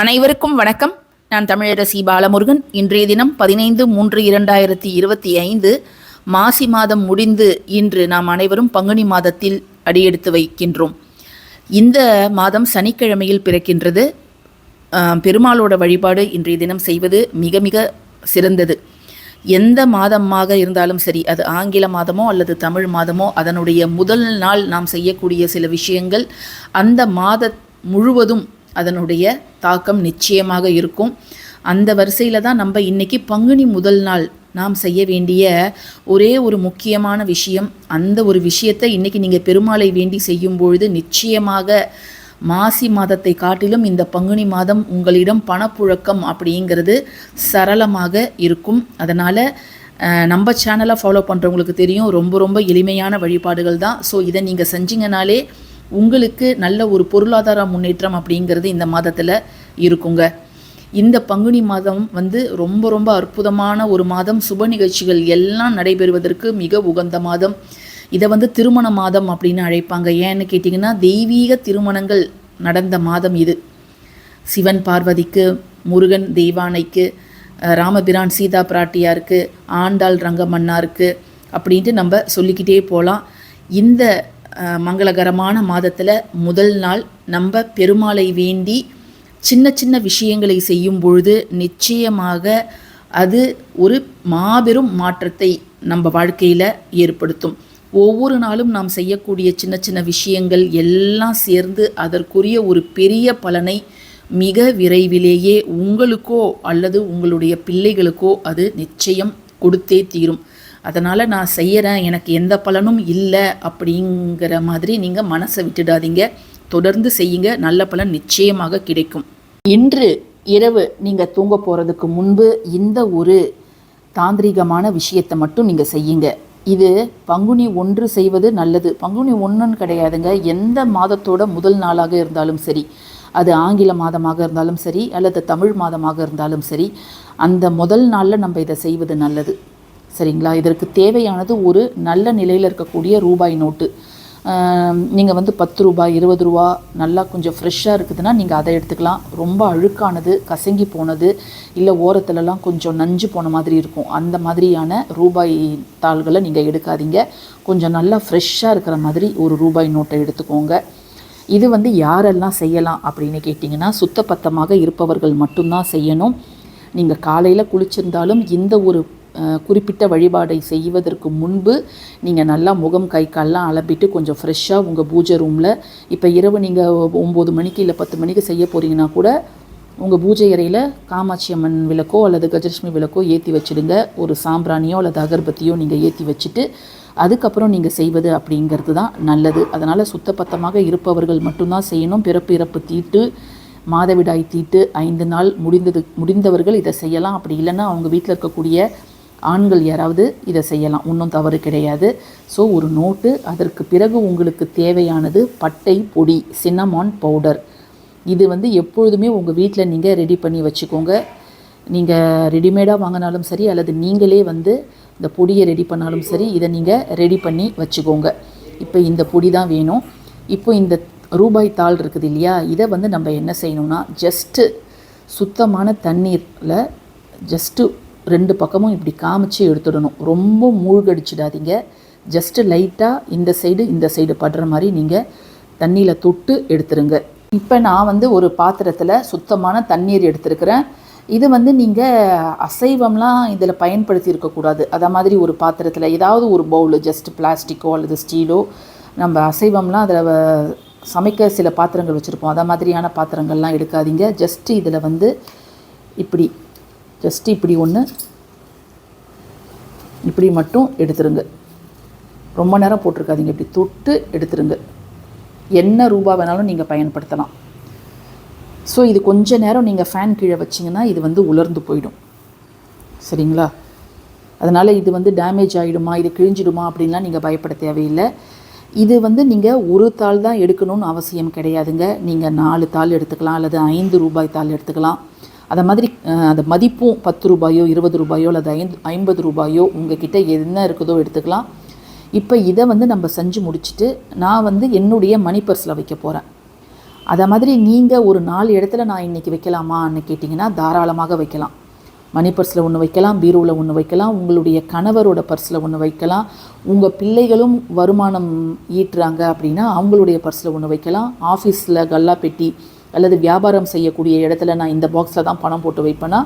அனைவருக்கும் வணக்கம். நான் தமிழரசி பாலமுருகன். இன்றைய தினம் பதினைந்து மூன்று இரண்டாயிரத்தி இருபத்தி ஐந்து மாசி மாதம் முடிந்து இன்று நாம் அனைவரும் பங்குனி மாதத்தில் அடியெடுத்து வைக்கின்றோம். இந்த மாதம் சனிக்கிழமையில் பிறக்கின்றது. பெருமாளோட வழிபாடு இன்றைய தினம் செய்வது மிக மிக சிறந்தது. எந்த மாதமாக இருந்தாலும் சரி அது ஆங்கில மாதமோ அல்லது தமிழ் மாதமோ அதனுடைய முதல் நாள் நாம் செய்யக்கூடிய சில விஷயங்கள் அந்த மாத முழுவதும் அதனுடைய தாக்கம் நிச்சயமாக இருக்கும். அந்த வரிசையில் தான் நம்ம இன்றைக்கி பங்குனி முதல் நாள் நாம் செய்ய வேண்டிய ஒரே ஒரு முக்கியமான விஷயம். அந்த ஒரு விஷயத்தை இன்றைக்கி நீங்கள் பெருமாளை வேண்டி செய்யும் பொழுது நிச்சயமாக மாசி மாதத்தை காட்டிலும் இந்த பங்குனி மாதம் உங்களிடம் பணப்புழக்கம் அப்படிங்கிறது சரளமாக இருக்கும். அதனால் நம்ம சேனலை ஃபாலோ பண்ணுறவங்களுக்கு தெரியும். ரொம்ப ரொம்ப எளிமையான வழிபாடுகள் தான். ஸோ இதை நீங்கள் செஞ்சீங்கனாலே உங்களுக்கு நல்ல ஒரு பொருளாதார முன்னேற்றம் அப்படிங்கிறது இந்த மாதத்தில் இருக்குங்க. இந்த பங்குனி மாதம் வந்து ரொம்ப ரொம்ப அற்புதமான ஒரு மாதம். சுப நிகழ்ச்சிகள் எல்லாம் நடைபெறுவதற்கு மிக உகந்த மாதம். இதை வந்து திருமண மாதம் அப்படின்னு அழைப்பாங்க. ஏன்னு கேட்டிங்கன்னா தெய்வீக திருமணங்கள் நடந்த மாதம் இது. சிவன் பார்வதிக்கு முருகன் தெய்வானைக்கு ராமபிரான் சீதா பிராட்டியாருக்கு ஆண்டாள் ரங்கமன்னாருக்கு அப்படின்ட்டு நம்ம சொல்லிக்கிட்டே போகலாம் இந்த மங்களகரமான மாதத்தில் முதல் நாள் நம்ம பெருமாளை வேண்டி சின்ன சின்ன விஷயங்களை செய்யும் பொழுது நிச்சயமாக அது ஒரு மாபெரும் மாற்றத்தை நம்ம வாழ்க்கையில் ஏற்படுத்தும். ஒவ்வொரு நாளும் நாம் செய்யக்கூடிய சின்ன சின்ன விஷயங்கள் எல்லாம் சேர்ந்து அதற்குரிய ஒரு பெரிய பலனை மிக விரைவிலேயே உங்களுக்கோ அல்லது உங்களுடைய பிள்ளைகளுக்கோ அது நிச்சயம் கொடுத்தே தீரும். அதனால் நான் செய்கிறேன் எனக்கு எந்த பலனும் இல்லை அப்படிங்கிற மாதிரி நீங்கள் மனசை விட்டுடாதீங்க. தொடர்ந்து செய்யுங்க நல்ல பலன் நிச்சயமாக கிடைக்கும். இன்று இரவு நீங்கள் தூங்க போகிறதுக்கு முன்பு இந்த ஒரு தாந்திரிகமான விஷயத்தை மட்டும் நீங்கள் செய்யுங்க. இது பங்குனி ஒன்று செய்வது நல்லது. பங்குனி ஒன்றுன்னு கிடையாதுங்க. எந்த மாதத்தோட முதல் நாளாக இருந்தாலும் சரி அது ஆங்கில மாதமாக இருந்தாலும் சரி அல்லது தமிழ் மாதமாக இருந்தாலும் சரி அந்த முதல் நாளில் நம்ம இதை செய்வது நல்லது. சரிங்களா? இதற்கு தேவையானது ஒரு நல்ல நிலையில் இருக்கக்கூடிய ரூபாய் நோட்டு. நீங்கள் வந்து பத்து ரூபாய் இருபது ரூபா நல்லா கொஞ்சம் ஃப்ரெஷ்ஷாக இருக்குதுன்னா நீங்கள் அதை எடுத்துக்கலாம். ரொம்ப அழுக்கானது கசங்கி போனது இல்லை ஓரத்துலலாம் கொஞ்சம் நஞ்சு போன மாதிரி இருக்கும். அந்த மாதிரியான ரூபாய் தாள்களை நீங்கள் எடுக்காதீங்க. கொஞ்சம் நல்லா ஃப்ரெஷ்ஷாக இருக்கிற மாதிரி ஒரு ரூபாய் நோட்டை எடுத்துக்கோங்க. இது வந்து யாரெல்லாம் செய்யலாம் அப்படின்னு கேட்டிங்கன்னா சுத்தபத்தமாக இருப்பவர்கள் மட்டும்தான் செய்யணும். நீங்கள் காலையில் குளிச்சிருந்தாலும் இந்த ஒரு குறிப்பிட்ட வழிபாடை செய்வதற்கு முன்பு நீங்கள் நல்லா முகம் கை கால்லாம் அலப்பிட்டு கொஞ்சம் ஃப்ரெஷ்ஷாக உங்கள் பூஜை ரூமில் இப்போ இரவு நீங்கள் ஒம்பது மணிக்கு இல்லை பத்து மணிக்கு செய்ய போகிறீங்கன்னா கூட உங்கள் பூஜை அறையில் காமாட்சி அம்மன் விளக்கோ அல்லது கஜலட்சுமி விளக்கோ ஏற்றி வச்சிடுங்க. ஒரு சாம்பிராணியோ அல்லது அகர்பத்தியோ நீங்கள் ஏற்றி வச்சுட்டு அதுக்கப்புறம் நீங்கள் செய்வது அப்படிங்கிறது தான் நல்லது. அதனால் சுத்தபத்தமாக இருப்பவர்கள் மட்டும்தான் செய்யணும். பிறப்பு இறப்பு தீட்டு மாதவிடாய் தீட்டு ஐந்து நாள் முடிந்தது முடிந்தவர்கள் இதை செய்யலாம். அப்படி இல்லைன்னா அவங்க வீட்டில் இருக்கக்கூடிய ஆண்கள் யாராவது இதை செய்யலாம். ஒன்றும் தவறு கிடையாது. ஸோ ஒரு நோட்டு அதற்கு பிறகு உங்களுக்கு தேவையானது பட்டை பொடி சின்னமான் பவுடர். இது வந்து எப்பொழுதுமே உங்கள் வீட்டில் நீங்கள் ரெடி பண்ணி வச்சுக்கோங்க. நீங்கள் ரெடிமேடாக வாங்கினாலும் சரி அல்லது நீங்களே வந்து இந்த பொடியை ரெடி பண்ணாலும் சரி இதை நீங்கள் ரெடி பண்ணி வச்சுக்கோங்க. இப்போ இந்த பொடி தான் வேணும். இப்போ இந்த ரூபாய் தாள் இருக்குது இல்லையா? இதை வந்து நம்ம என்ன செய்யணும்னா ஜஸ்ட்டு சுத்தமான தண்ணீரில் ஜஸ்ட்டு ரெண்டு பக்கமும் இப்படி காமிச்சு எடுத்துடணும். ரொம்ப மூழ்கடிச்சிடாதீங்க. ஜஸ்ட்டு லைட்டாக இந்த சைடு இந்த சைடு படுற மாதிரி நீங்கள் தண்ணியில் தொட்டு எடுத்துருங்க. இப்போ நான் வந்து ஒரு பாத்திரத்தில் சுத்தமான தண்ணீர் எடுத்திருக்கிறேன். இது வந்து நீங்கள் அசைவம்லாம் இதில் பயன்படுத்தி இருக்கக்கூடாது அதை மாதிரி ஒரு பாத்திரத்தில் ஏதாவது ஒரு பவுலு ஜஸ்ட் பிளாஸ்டிக்கோ அல்லது ஸ்டீலோ நம்ம அசைவம்லாம் அதில் சமைக்க சில பாத்திரங்கள் வச்சுருப்போம். அதை மாதிரியான பாத்திரங்கள்லாம் எடுக்காதீங்க. ஜஸ்ட்டு இதில் வந்து இப்படி ஜஸ்ட் இப்படி ஒன்று இப்படி மட்டும் எடுத்துருங்க. ரொம்ப நேரம் போட்டிருக்காதீங்க. இப்படி தொட்டு எடுத்துருங்க. என்ன ரூபா வேணாலும் நீங்கள் பயன்படுத்தலாம். ஸோ இது கொஞ்ச நேரம் நீங்கள் ஃபேன் கீழே வச்சிங்கன்னா இது வந்து உலர்ந்து போயிடும். சரிங்களா? அதனால் இது வந்து டேமேஜ் ஆகிடுமா இது கிழிஞ்சிடுமா? அப்படின்லாம் நீங்கள் பயப்பட தேவையில்லை. இது வந்து நீங்கள் ஒரு தாள் தான் எடுக்கணும்னு அவசியம் கிடையாதுங்க. நீங்கள் நாலு தாள் எடுத்துக்கலாம். அல்லது ஐந்து ரூபாய் தாள் எடுத்துக்கலாம். அதை மாதிரி அந்த மதிப்பும் பத்து ரூபாயோ இருபது ரூபாயோ அல்லது ஐந்து ஐம்பது ரூபாயோ உங்ககிட்ட என்ன இருக்குதோ எடுத்துக்கலாம். இப்போ இதை வந்து நம்ம செஞ்சு முடிச்சுட்டு நான் வந்து என்னுடைய மணி பர்ஸில் வைக்க போகிறேன் அதை மாதிரி நீங்கள் ஒரு நாலு இடத்துல நான் இன்றைக்கி வைக்கலாமான்னு கேட்டிங்கன்னா தாராளமாக வைக்கலாம். மணி பர்ஸில் ஒன்று வைக்கலாம் பீரோவில் ஒன்று வைக்கலாம் உங்களுடைய கணவரோட பர்ஸில் ஒன்று வைக்கலாம் உங்கள் பிள்ளைகளும் வருமானம் ஈட்டுறாங்க அப்படின்னா அவங்களுடைய பர்ஸில் ஒன்று வைக்கலாம் ஆஃபீஸில் கல்லா பெட்டி அல்லது வியாபாரம் செய்யக்கூடிய இடத்துல நான் இந்த பாக்ஸில் தான் பணம் போட்டு வைப்பேன்னா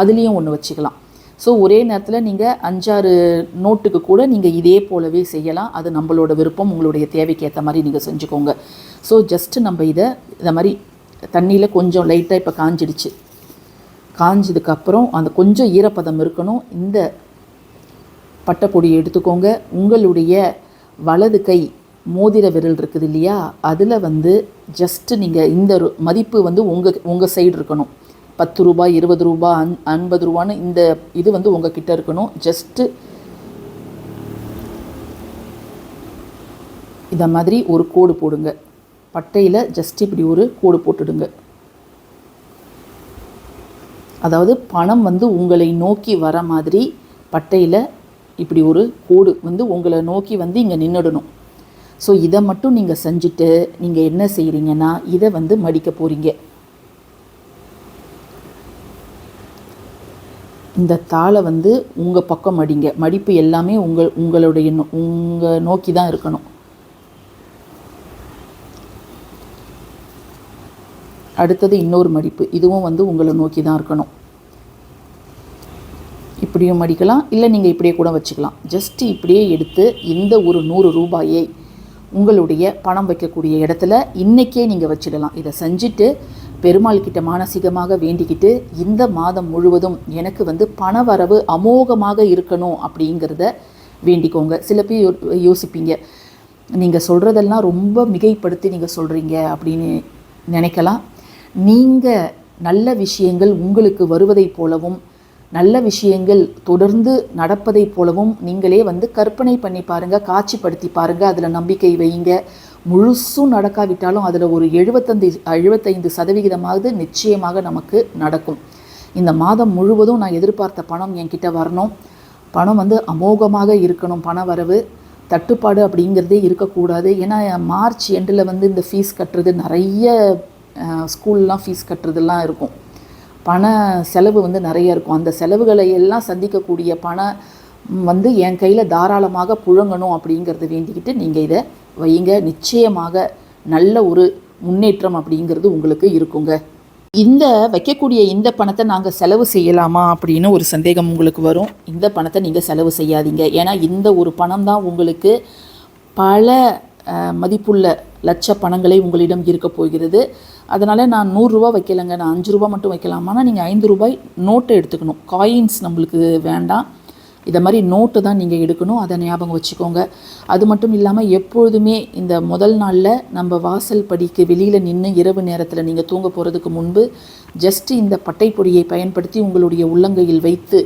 அதுலேயும் ஒன்று வச்சுக்கலாம். ஸோ ஒரே நேரத்தில் நீங்கள் அஞ்சாறு நோட்டுக்கு கூட நீங்கள் இதே போலவே செய்யலாம். அது நம்மளோட விருப்பம் உங்களுடைய தேவைக்கு ஏற்ற மாதிரி நீங்கள் செஞ்சுக்கோங்க. ஸோ ஜஸ்ட்டு நம்ம இதை இந்த மாதிரி தண்ணியில் கொஞ்சம் லைட்டாக இப்போ காஞ்சிடுச்சு. காஞ்சதுக்கப்புறம் அந்த கொஞ்சம் ஈரப்பதம் இருக்கணும். இந்த பட்டைப்பொடியை எடுத்துக்கோங்க. உங்களுடைய வலது கை மோதிர விரல் இருக்குது இல்லையா? அதில் வந்து ஜஸ்ட்டு நீங்கள் இந்த மதிப்பு வந்து உங்கள் உங்கள் சைடு இருக்கணும். பத்து ரூபாய் இருபது ரூபாய் அன் ஐம்பது ரூபான்னு இந்த இது வந்து உங்கள் கிட்டே இருக்கணும். ஜஸ்ட்டு இதை மாதிரி ஒரு கோடு போடுங்க. பட்டையில் ஜஸ்ட் இப்படி ஒரு கோடு போட்டுடுங்க. அதாவது பணம் வந்து உங்களை நோக்கி வர மாதிரி பட்டையில் இப்படி ஒரு கோடு வந்து உங்களை நோக்கி வந்து இங்கே நின்றுடணும் ஸோ இதை மட்டும் நீங்கள் செஞ்சுட்டு நீங்கள் என்ன செய்கிறீங்கன்னா இதை வந்து மடிக்க போகிறீங்க இந்த தாளை வந்து உங்கள் பக்கம் மடிங்க. மடிப்பு எல்லாமே உங்கள் உங்களுடைய நோ- உங்கள் நோக்கி தான் இருக்கணும். அடுத்தது இன்னொரு மடிப்பு. இதுவும் வந்து உங்களை நோக்கி தான் இருக்கணும். இப்படியும் மடிக்கலாம். இல்லை நீங்கள் இப்படியே கூட வச்சுக்கலாம். ஜஸ்ட் இப்படியே எடுத்து இந்த ஒரு நூறு ரூபாயை உங்களுடைய பணம் வைக்கக்கூடிய இடத்துல இன்றைக்கே நீங்கள் வச்சிடலாம். இதை செஞ்சுட்டு பெருமாள் கிட்ட மானசீகமாக வேண்டிக்கிட்டு இந்த மாதம் முழுவதும் எனக்கு வந்து பண வரவு அமோகமாக இருக்கணும் அப்படிங்கிறத வேண்டிக்கோங்க. சில பேர் யோ- யோசிப்பீங்க. நீங்கள் சொல்கிறதெல்லாம் ரொம்ப மிகைப்படுத்தி நீங்கள் சொல்கிறீங்க அப்படின்னு நினைக்கலாம். நீங்கள் நல்ல விஷயங்கள் உங்களுக்கு வருவதைப் போலவும் நல்ல விஷயங்கள் தொடர்ந்து நடப்பதைப் போலவும் நீங்களே வந்து கற்பனை பண்ணி பாருங்கள் காட்சிப்படுத்தி பாருங்கள் அதில் நம்பிக்கை வையுங்க முழுசும் நடக்காவிட்டாலும் அதில் ஒரு எழுபத்தஞ்சு எழுபத்தைந்து சதவிகிதமாவது நிச்சயமாக நமக்கு நடக்கும். இந்த மாதம் முழுவதும் நான் எதிர்பார்த்த பணம் என்கிட்ட வரணும். பணம் வந்து அமோகமாக இருக்கணும் பண வரவு. தட்டுப்பாடு அப்படிங்கிறதே இருக்கக்கூடாது. ஏன்னா மார்ச் எண்டில் வந்து இந்த ஃபீஸ் கட்டுறது நிறைய ஸ்கூல்லாம் ஃபீஸ் கட்டுறதுலாம் இருக்கும். பண செலவு வந்து நிறைய இருக்கும். அந்த செலவுகளை எல்லாம் சந்திக்கக்கூடிய பணம் வந்து என் கையில் தாராளமாக புழங்கணும் அப்படிங்கிறத வேண்டிக்கிட்டு நீங்கள் இதை வையுங்க நிச்சயமாக நல்ல ஒரு முன்னேற்றம் அப்படிங்கிறது உங்களுக்கு இருக்குங்க. இந்த வைக்கக்கூடிய இந்த பணத்தை நாங்கள் செலவு செய்யலாமா அப்படின்னு ஒரு சந்தேகம் உங்களுக்கு வரும். இந்த பணத்தை நீங்கள் செலவு செய்யாதீங்க. ஏன்னா இந்த ஒரு பணம் தான் உங்களுக்கு பல மதிப்புள்ள லட்ச பணங்களை உங்களிடம் இருக்க போகிறது. அதனால் நான் நூறுரூவா வைக்கலைங்க. நான் அஞ்சு ரூபா மட்டும் வைக்கலாமான்னா நீங்கள் ஐந்து ரூபாய் நோட்டை எடுத்துக்கணும். காயின்ஸ் நம்மளுக்கு வேண்டாம். இதை மாதிரி நோட்டு தான் நீங்கள் எடுக்கணும். அதை ஞாபகம் வச்சுக்கோங்க. அது மட்டும் இல்லாமல் எப்பொழுதுமே இந்த முதல் நாளில் நம்ம வாசல் படிக்கு வெளியில் நின்று இரவு நேரத்தில் நீங்கள் தூங்க போகிறதுக்கு முன்பு ஜஸ்ட் இந்த பட்டை பொடியை பயன்படுத்தி உங்களுடைய உள்ளங்கையில் வைத்து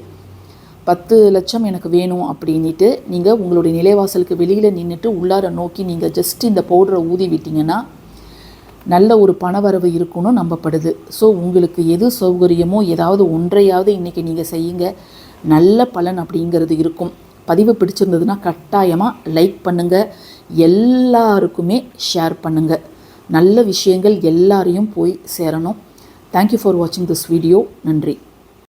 பத்து லட்சம் எனக்கு வேணும் அப்படின்ட்டு நீங்கள் உங்களுடைய நிலைவாசலுக்கு வெளியில் நின்றுட்டு உள்ளார நோக்கி நீங்கள் ஜஸ்ட் இந்த பவுடரை ஊதி விட்டீங்கன்னா நல்ல ஒரு பணவரவு இருக்குன்னு நம்பப்படுது. ஸோ உங்களுக்கு எது சௌகரியமோ ஏதாவது ஒன்றையாவது இன்றைக்கி நீங்கள் செய்யுங்க. நல்ல பலன் அப்படிங்கிறது இருக்கும். பதிவு பிடிச்சிருந்ததுன்னா கட்டாயமாக லைக் பண்ணுங்கள் எல்லாருக்குமே ஷேர் பண்ணுங்கள் நல்ல விஷயங்கள் எல்லாரையும் போய் சேரணும். தேங்க்யூ ஃபார் வாட்சிங் திஸ் வீடியோ நன்றி.